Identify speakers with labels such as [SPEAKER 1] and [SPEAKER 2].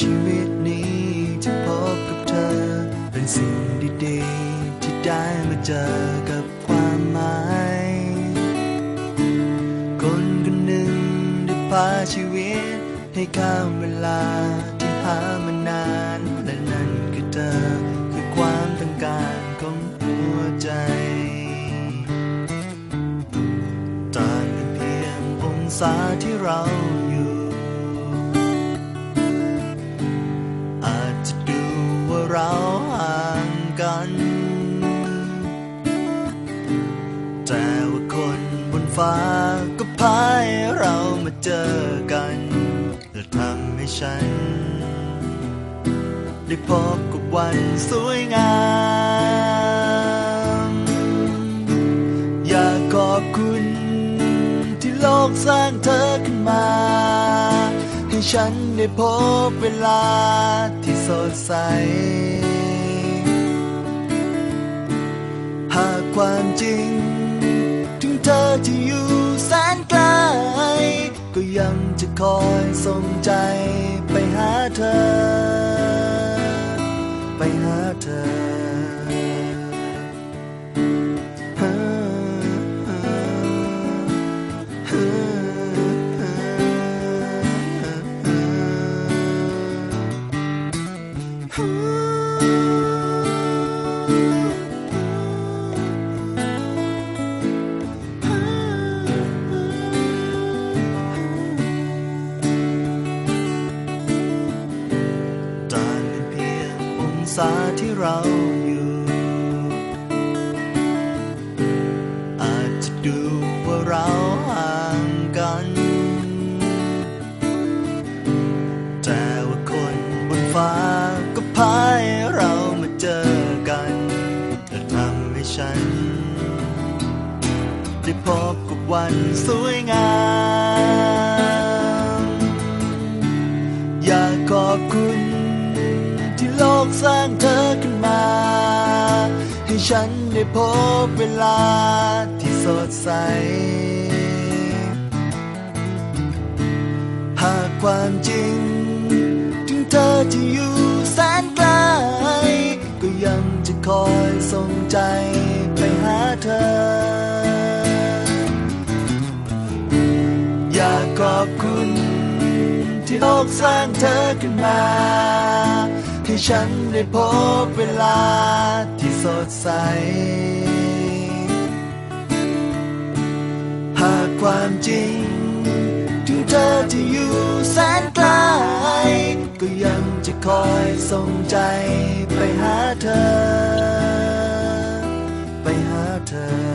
[SPEAKER 1] ชีวิตนี้ที่พบกับเธอ เป็นสิ่งดีๆ ที่ได้มาเจอกับความหมายคนคนหนึ่งได้พาชีวิต ให้ข้ามเวลาที่หามานาน และนั่นคือเธอคือความต้องการของหัวใจต่างกันเพียงองศาที่เรา เราห่างกัน แต่ว่าคนบนฟ้าก็พาเรามาเจอกัน และทำให้ฉัน ได้พบกับวันสวยงาม อยากขอบคุณที่โลกสร้างเธอขึ้นมา ให้ฉันได้พบเวลาที่ สดใส หากความจริง ถึงเธอที่อยู่แสนไกล ก็ยังจะคอยส่งใจไปหาเธอ ไปหาเธอ งองศาที่เราอยู่ อาจจะดูว่าเราห่างกัน แต่ว่าคนบนฟ้าก็พาให้เรามาเจอกันและทำให้ฉัน ได้พบกับวันสวยงาม อยากขอบคุณ โลกสร้างเธอขึ้นมา ให้ฉันได้พบเวลาที่สดใส หากความจริง ถึงเธอที่อยู่แสนไกล ก็ยังจะคอยส่งใจไปหาเธอ อยากขอบคุณที่โลกสร้างเธอขึ้นมา ที่ฉันได้พบเวลาที่สดใส หากความจริง ถึงเธอจะอยู่แสนไกล ก็ยังจะคอยส่งใจไปหาเธอ ไปหาเธอ